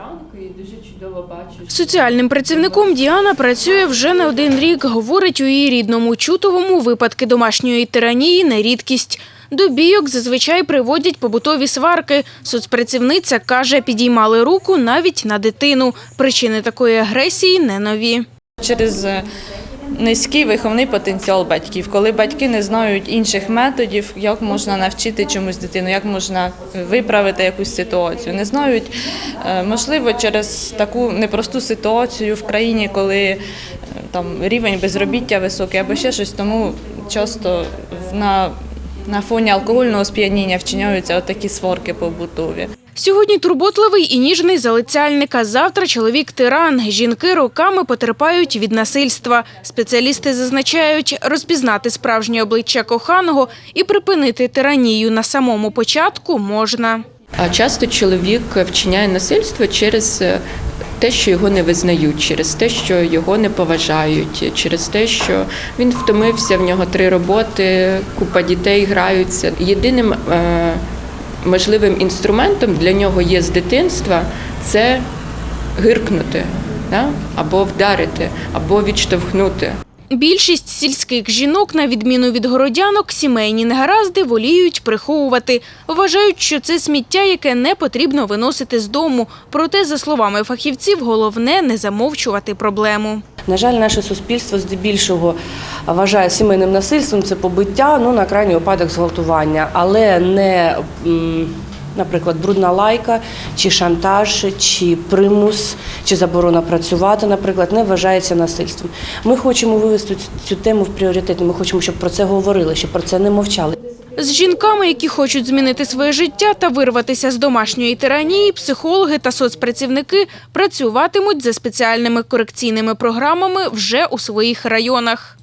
зранку і дуже чудово бачу. Соціальним працівником Діана працює вже не один рік. Говорить, у її рідному Чутовому випадки домашньої тиранії не рідкість. До бійок зазвичай приводять побутові сварки. Соцпрацівниця каже, підіймали руку навіть на дитину. Причини такої агресії не нові. через е, низький виховний потенціал батьків, коли батьки не знають інших методів, як можна навчити чомусь дитину, як можна виправити якусь ситуацію. Не знають, е, можливо, через таку непросту ситуацію в країні, коли е, там рівень безробіття високий або ще щось, тому часто на, на фоні алкогольного сп'яніння вчиняються отакі сварки побутові. Сьогодні турботливий і ніжний залицяльник, а завтра чоловік тиран. Жінки роками потерпають від насильства. Спеціалісти зазначають, розпізнати справжнє обличчя коханого і припинити тиранію на самому початку можна. А часто чоловік вчиняє насильство через е, те, що його не визнають, через те, що його не поважають, через те, що він втомився, в нього три роботи, купа дітей граються. Єдиним е, можливим інструментом для нього є з дитинства це гиркнути, да? або вдарити, або відштовхнути. Більшість сільських жінок, на відміну від городянок, сімейні негаразди воліють приховувати. Вважають, що це сміття, яке не потрібно виносити з дому. Проте, за словами фахівців, головне не замовчувати проблему. На жаль, наше суспільство здебільшого вважає сімейним насильством це побиття, ну на крайній випадок зґвалтування, але не, наприклад, брудна лайка, чи шантаж, чи примус, чи заборона працювати, наприклад, не вважається насильством. Ми хочемо вивести цю- тему в пріоритет. Ми хочемо, щоб про це говорили, щоб про це не мовчали. З жінками, які хочуть змінити своє життя та вирватися з домашньої тиранії, психологи та соцпрацівники працюватимуть за спеціальними корекційними програмами вже у своїх районах.